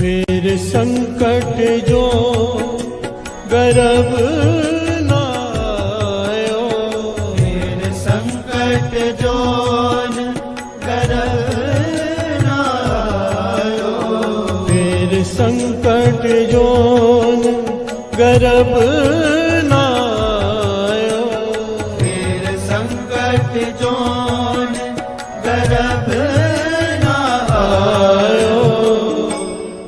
फिर संकट जो गरब नायो फिर संकट जो गरब नायो फिर संकट जो गरब नायो फिर संकट जो